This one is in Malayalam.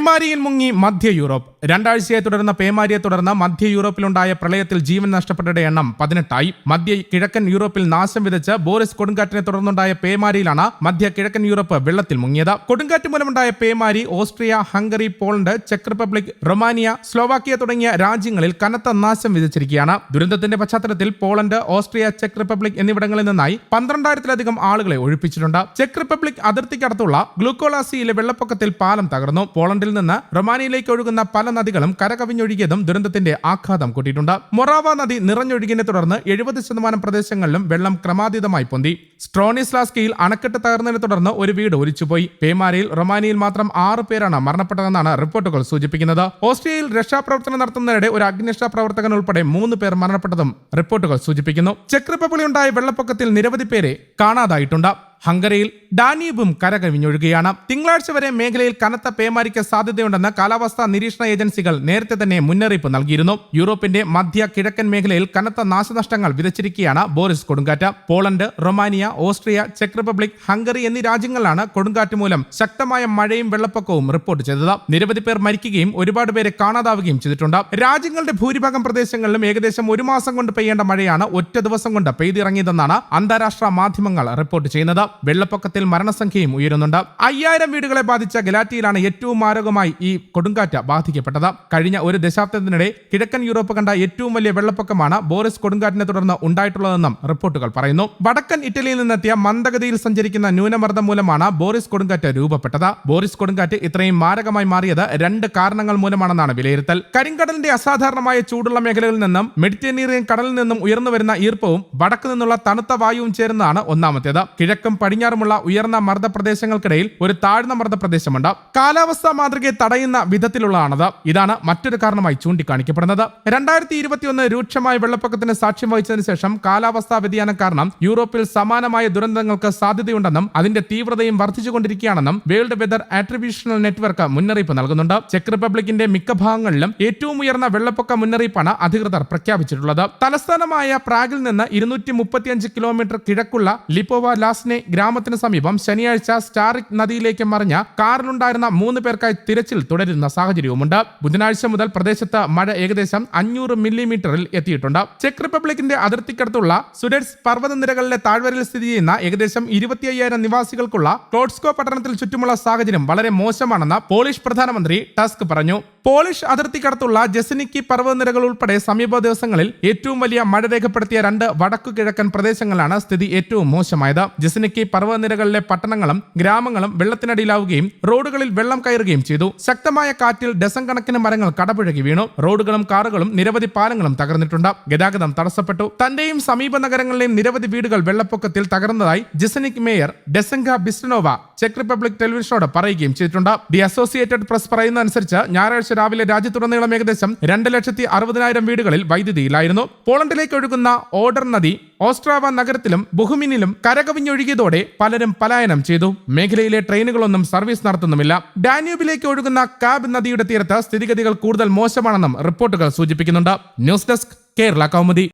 പേമാരിയിൽ മുങ്ങി മധ്യ യൂറോപ്പ്. രണ്ടാഴ്ചയെ തുടർന്ന പേമാരിയെ തുടർന്ന് മധ്യ യൂറോപ്പിലുണ്ടായ പ്രളയത്തിൽ ജീവൻ നഷ്ടപ്പെട്ടവരുടെ എണ്ണം പതിനെട്ടായി. മധ്യ കിഴക്കൻ യൂറോപ്പിൽ നാശം വിതച്ച് ബോറിസ് കൊടുങ്കാറ്റിനെ തുടർന്നുണ്ടായ പേമാരിയിലാണ് മധ്യ കിഴക്കൻ യൂറോപ്പ് വെള്ളത്തിൽ മുങ്ങിയത്. കൊടുങ്കാറ്റ് മൂലമുണ്ടായ പേമാരി ഓസ്ട്രിയ ഹംഗറി പോളണ്ട് ചെക്ക് റിപ്പബ്ലിക് റൊമാനിയ സ്ലോവാക്കിയ തുടങ്ങിയ രാജ്യങ്ങളിൽ കനത്ത നാശം വിതച്ചിരിക്കുകയാണ്. ദുരന്തത്തിന്റെ പശ്ചാത്തലത്തിൽ പോളണ്ട് ഓസ്ട്രിയ ചെക്ക് റിപ്പബ്ലിക് എന്നിവിടങ്ങളിൽ നിന്നായി പന്ത്രണ്ടായിരത്തിലധികം ആളുകളെ ഒഴിപ്പിച്ചിട്ടുണ്ട്. ചെക്ക് റിപ്പബ്ലിക് അതിർത്തിക്കടുത്തുള്ള ഗ്ലൂക്കോളാസിയിലെ വെള്ളപ്പൊക്കത്തിൽ പാലം തകർന്നു. പോളണ്ടിൽ നിന്ന് റൊമാനിയയിലേക്ക് ഒഴുകുന്ന പല നദികളും കരകവിഞ്ഞൊഴുകിയതും ദുരന്തത്തിന്റെ ആഘാതം കൂട്ടിയിട്ടുണ്ട്. മൊറാവ നദി നിറഞ്ഞൊഴുകിയതിനെ തുടർന്ന് എഴുപത് ശതമാനം പ്രദേശങ്ങളിലും വെള്ളം ക്രമാതീതമായി പൊന്തി. സ്ട്രോണിസ്ലാസ്കിയിൽ അണക്കെട്ട് തകർന്നതിനെ തുടർന്ന് ഒരു വീട് ഒലിച്ചുപോയി. പേമാരയിൽ റൊമാനിയയിൽ മാത്രം ആറ് പേരാണ് മരണപ്പെട്ടതെന്നാണ് റിപ്പോർട്ടുകൾ സൂചിപ്പിക്കുന്നത്. ഓസ്ട്രിയയിൽ രക്ഷാപ്രവർത്തനം നടത്തുന്നതിനിടെ ഒരു അഗ്നിരക്ഷാ പ്രവർത്തകൻ ഉൾപ്പെടെ മൂന്ന് പേർ മരണപ്പെട്ടതും റിപ്പോർട്ടുകൾ സൂചിപ്പിക്കുന്നു. ചെക്ക് റിപ്പബ്ലിക്കുണ്ടായ വെള്ളപ്പൊക്കത്തിൽ നിരവധി പേരെ കാണാതായിട്ടുണ്ട്. ഹംഗറിയിൽ ഡാനീബും കരകവിഞ്ഞൊഴുകയാണ് തിങ്കളാഴ്ച വരെ മേഖലയിൽ കനത്ത പേമാരിക്ക് സാധ്യതയുണ്ടെന്ന് കാലാവസ്ഥാ നിരീക്ഷണ ഏജൻസികൾ നേരത്തെ തന്നെ മുന്നറിയിപ്പ് നൽകിയിരുന്നു. യൂറോപ്പിന്റെ മധ്യ കിഴക്കൻ മേഖലയിൽ കനത്ത നാശനഷ്ടങ്ങൾ വിതച്ചിരിക്കുകയാണ് ബോറിസ് കൊടുങ്കാറ്റ്. പോളണ്ട് റൊമാനിയ ഓസ്ട്രിയ ചെക്ക് റിപ്പബ്ലിക് ഹംഗറി എന്നീ രാജ്യങ്ങളാണ് കൊടുങ്കാറ്റ് മൂലം ശക്തമായ മഴയും വെള്ളപ്പൊക്കവും റിപ്പോർട്ട് ചെയ്തത്. നിരവധി പേർ മരിക്കുകയും ഒരുപാട് പേരെ കാണാതാവുകയും ചെയ്തിട്ടുണ്ട്. രാജ്യങ്ങളുടെ ഭൂരിഭാഗം പ്രദേശങ്ങളിലും ഏകദേശം ഒരു മാസം കൊണ്ട് പെയ്യേണ്ട മഴയാണ് ഒറ്റ ദിവസം കൊണ്ട് പെയ്തിറങ്ങിയതെന്നാണ് അന്താരാഷ്ട്ര മാധ്യമങ്ങൾ റിപ്പോർട്ട് ചെയ്യുന്നത്. വെള്ളപ്പൊക്കത്തിൽ മരണസംഖ്യയും ഉയരുന്നുണ്ട്. അയ്യായിരം വീടുകളെ ബാധിച്ച ഗലാറ്റിയിലാണ് ഏറ്റവും മാരകമായി ഈ കൊടുങ്കാറ്റ് ബാധിക്കപ്പെട്ടത്. കഴിഞ്ഞ ഒരു ദശാബ്ദത്തിനിടെ കിഴക്കൻ യൂറോപ്പ് കണ്ട ഏറ്റവും വലിയ വെള്ളപ്പൊക്കമാണ് ബോറിസ് കൊടുങ്കാറ്റിനെ തുടർന്ന് ഉണ്ടായിട്ടുള്ളതെന്നും റിപ്പോർട്ടുകൾ പറയുന്നു. വടക്കൻ ഇറ്റലിയിൽ നിന്നെത്തിയ മന്ദഗതിയിൽ സഞ്ചരിക്കുന്ന ന്യൂനമർദ്ദം മൂലമാണ് ബോറിസ് കൊടുങ്കാറ്റ് രൂപപ്പെട്ടത്. ബോറിസ് കൊടുങ്കാറ്റ് ഇത്രയും മാരകമായി മാറിയത് രണ്ട് കാരണങ്ങൾ മൂലമാണെന്നാണ് വിലയിരുത്തൽ. കരിങ്കടലിന്റെ അസാധാരണമായ ചൂടുള്ള മേഖലകളിൽ നിന്നും മെഡിറ്ററേനിയൻ കടലിൽ നിന്നും ഉയർന്നു വരുന്ന ഈർപ്പവും വടക്ക് നിന്നുള്ള തണുത്ത വായുവും ചേരുന്നതാണ് ഒന്നാമത്തേത്. കിഴക്കും പടിഞ്ഞാറുമുള്ള ഉയർന്ന മർദ്ദ പ്രദേശങ്ങൾക്കിടയിൽ ഒരു താഴ്ന്ന മർദ്ദ പ്രദേശമുണ്ട് കാലാവസ്ഥാ മാതൃകയെ തടയുന്ന വിധത്തിലുള്ളതാണത്. ഇതാണ് മറ്റൊരു കാരണമായി ചൂണ്ടിക്കാണിക്കപ്പെടുന്നത്. രണ്ടായിരത്തി ഇരുപത്തിയൊന്ന് രൂക്ഷമായ വെള്ളപ്പൊക്കത്തിന് സാക്ഷ്യം വഹിച്ചതിന് ശേഷം കാലാവസ്ഥാ വ്യതിയാനം കാരണം യൂറോപ്പിൽ സമാനമായ ദുരന്തങ്ങൾക്ക് സാധ്യതയുണ്ടെന്നും അതിന്റെ തീവ്രതയും വർദ്ധിച്ചുകൊണ്ടിരിക്കുകയാണെന്നും വേൾഡ് വെതർ ആട്രിബ്യൂഷണൽ നെറ്റ്വർക്ക് മുന്നറിയിപ്പ് നൽകുന്നുണ്ട്. ചെക്ക് റിപ്പബ്ലിക്കിന്റെ മിക്ക ഭാഗങ്ങളിലും ഏറ്റവും ഉയർന്ന വെള്ളപ്പൊക്ക മുന്നറിയിപ്പാണ് അധികൃതർ പ്രഖ്യാപിച്ചിട്ടുള്ളത്. തലസ്ഥാനമായ പ്രാഗിൽ നിന്ന് ഇരുന്നൂറ്റി കിലോമീറ്റർ കിഴക്കുള്ള ലിപ്പോവ ലാസ്നെ ഗ്രാമത്തിന് സമീപം ശനിയാഴ്ച സ്റ്റാറിക് നദിയിലേക്ക് മറിഞ്ഞ കാറിലുണ്ടായിരുന്ന മൂന്ന് പേർക്കായി തിരച്ചിൽ തുടരുന്ന സാഹചര്യവുമുണ്ട്. ബുധനാഴ്ച മുതൽ പ്രദേശത്ത് മഴ ഏകദേശം അഞ്ഞൂറ് മില്ലിമീറ്ററിൽ എത്തിയിട്ടുണ്ട്. ചെക്ക് റിപ്പബ്ലിക്കിന്റെ അതിർത്തിക്കടുത്തുള്ള സുഡേറ്റ്സ് പർവതനിരകളിലെ താഴ്വരയിൽ സ്ഥിതി ചെയ്യുന്ന ഏകദേശം ഇരുപത്തി അയ്യായിരം നിവാസികൾക്കുള്ള ക്ലോഡ്സ്കോ പട്ടണത്തിൽ ചുറ്റുമുള്ള സാഹചര്യം വളരെ മോശമാണെന്ന് പോളിഷ് പ്രധാനമന്ത്രി ടസ്ക് പറഞ്ഞു. പോളിഷ് അതിർത്തിക്കടുത്തുള്ള ജെസിനിക്കി പർവതനിരകൾ ഉൾപ്പെടെ സമീപ ദിവസങ്ങളിൽ ഏറ്റവും വലിയ മഴ രേഖപ്പെടുത്തിയ രണ്ട് വടക്കു കിഴക്കൻ പ്രദേശങ്ങളാണ് സ്ഥിതി ഏറ്റവും മോശമായത്. ജെസിനിക്കി പർവതനിരകളിലെ പട്ടണങ്ങളും ഗ്രാമങ്ങളും വെള്ളത്തിനടിയിലാവുകയും റോഡുകളിൽ വെള്ളം കയറുകയും ചെയ്തു. ശക്തമായ കാറ്റിൽ ഡസൻ കണക്കിന് മരങ്ങൾ കടപുഴകി വീണു. റോഡുകളും കാറുകളും നിരവധി പാലങ്ങളും തകർന്നിട്ടുണ്ട്. ഗതാഗതം തടസ്സപ്പെട്ടു. തന്റെയും സമീപ നഗരങ്ങളിലെയും നിരവധി വീടുകൾ വെള്ളപ്പൊക്കത്തിൽ തകർന്നതായി ജെസനിക് മേയർ ഡെസംഗ ബിസ്നോവ ചെക്ക് റിപ്പബ്ലിക് ടെലിവിഷനോട് പറയുകയും ചെയ്തിട്ടുണ്ട്. ദി അസോസിയേറ്റഡ് പ്രസ് പറയുന്ന അനുസരിച്ച് ഞായറാഴ്ച രാവിലെ രാജ്യത്തുടനീളം ഏകദേശം രണ്ട് ലക്ഷത്തി അറുപതിനായിരം വീടുകളിൽ വൈദ്യുതിയിലായിരുന്നു. പോളണ്ടിലേക്ക് ഒഴുകുന്ന ഓർഡർ നദി ഓസ്ട്രാവ നഗരത്തിലും ബുഹുമിനിലും കരകവിഞ്ഞൊഴുകിയതോടെ പലരും പലായനം ചെയ്തു. മേഖലയിലെ ട്രെയിനുകളൊന്നും സർവീസ് നടത്തുന്നുമില്ല. ഡാന്യൂബിലേക്ക് ഒഴുകുന്ന കാബ് നദിയുടെ തീരത്ത് സ്ഥിതിഗതികൾ കൂടുതൽ മോശമാണെന്നും റിപ്പോർട്ടുകൾ സൂചിപ്പിക്കുന്നുണ്ട്. News desk Kerala Kaumudi.